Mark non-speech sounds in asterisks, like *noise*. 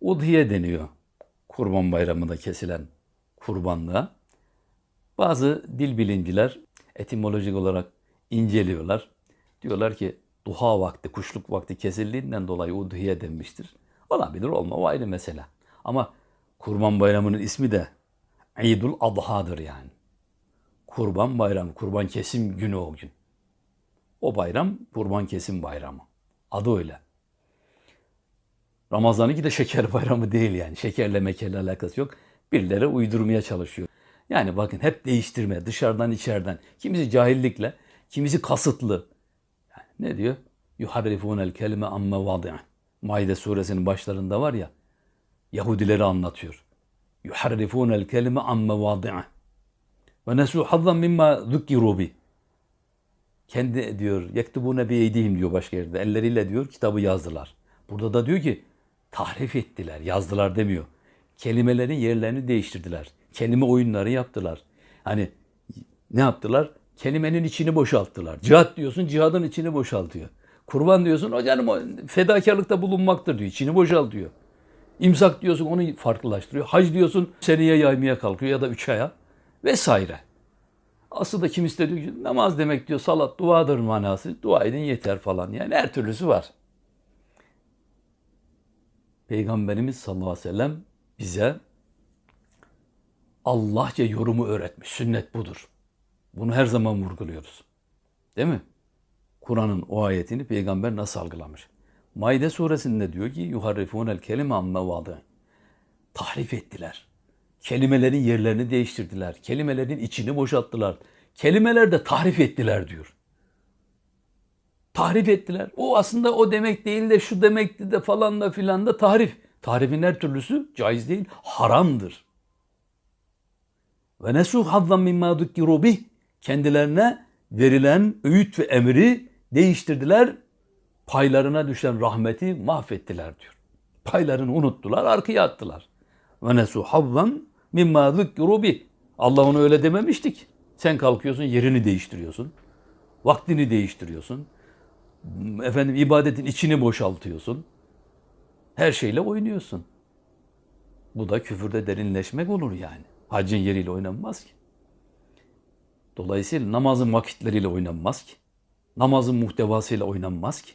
Udhiye deniyor. Kurban bayramında kesilen kurbanlığa. Bazı dil bilimciler etimolojik olarak inceliyorlar. Diyorlar ki duha vakti, kuşluk vakti kesildiğinden dolayı udhiye denmiştir. Olabilir olma o ayrı mesele. Ama kurban bayramının ismi de İdul Adha'dır yani. Kurban bayramı, kurban kesim günü o gün. O bayram kurban kesim bayramı. Adı öyle. Ramazan'ınki de şeker *laughs* bayramı değil yani. Şekerle mekerle alakası yok. Birileri uydurmaya çalışıyor. Yani bakın hep değiştirme dışarıdan içeriden. Kimisi cahillikle, kimisi kasıtlı. Yani ne diyor? Yuharrifunel kelime amme vadi'ah. Maide suresinin başlarında var ya. Yahudileri anlatıyor. Yuharrifunel kelime amme vadi'ah. Ve nesu hazzan mimma zukkiru bi. Kendi diyor yektubune bi eydihim diyor başka yerde. Elleriyle diyor kitabı yazdılar. Burada da diyor ki tahrif ettiler, yazdılar demiyor. Kelimelerin yerlerini değiştirdiler. Kelime oyunları yaptılar. Hani ne yaptılar? Kelimenin içini boşalttılar. Cihat diyorsun, cihadın içini boşaltıyor. Kurban diyorsun, o canım fedakarlıkta bulunmaktır diyor. İçini boşaltıyor. İmsak diyorsun, onu farklılaştırıyor. Hac diyorsun, seneye yaymaya kalkıyor ya da üç aya vesaire. Aslında kimisi de diyor ki namaz demek diyor salat duadır manası. Dua edin yeter falan. Yani her türlüsü var. Peygamberimiz sallallahu aleyhi ve sellem bize Allahça yorumu öğretmiş. Sünnet budur. Bunu her zaman vurguluyoruz. Değil mi? Kur'an'ın o ayetini peygamber nasıl algılamış? Maide suresinde diyor ki yuharrifunel kelime amme vadı. Tahrif ettiler. Kelimelerin yerlerini değiştirdiler. Kelimelerin içini boşalttılar. Kelimeler de tahrif ettiler diyor. Tahrif ettiler. O aslında o demek değil de şu demekti de falan da filan da tahrif. Tahrifin her türlüsü caiz değil, haramdır. Ve nesu hazzan mimma dukkiru bih. Kendilerine verilen öğüt ve emri değiştirdiler. Paylarına düşen rahmeti mahvettiler diyor. Paylarını unuttular, arkaya attılar. Ve nesu hazzan mimma dukkiru bih. Allah onu öyle dememiştik. Sen kalkıyorsun, yerini değiştiriyorsun. Vaktini değiştiriyorsun. Efendim ibadetin içini boşaltıyorsun. Her şeyle oynuyorsun. Bu da küfürde derinleşmek olur yani. Haccın yeriyle oynanmaz ki. Dolayısıyla namazın vakitleriyle oynanmaz ki. Namazın muhtevasıyla oynanmaz ki.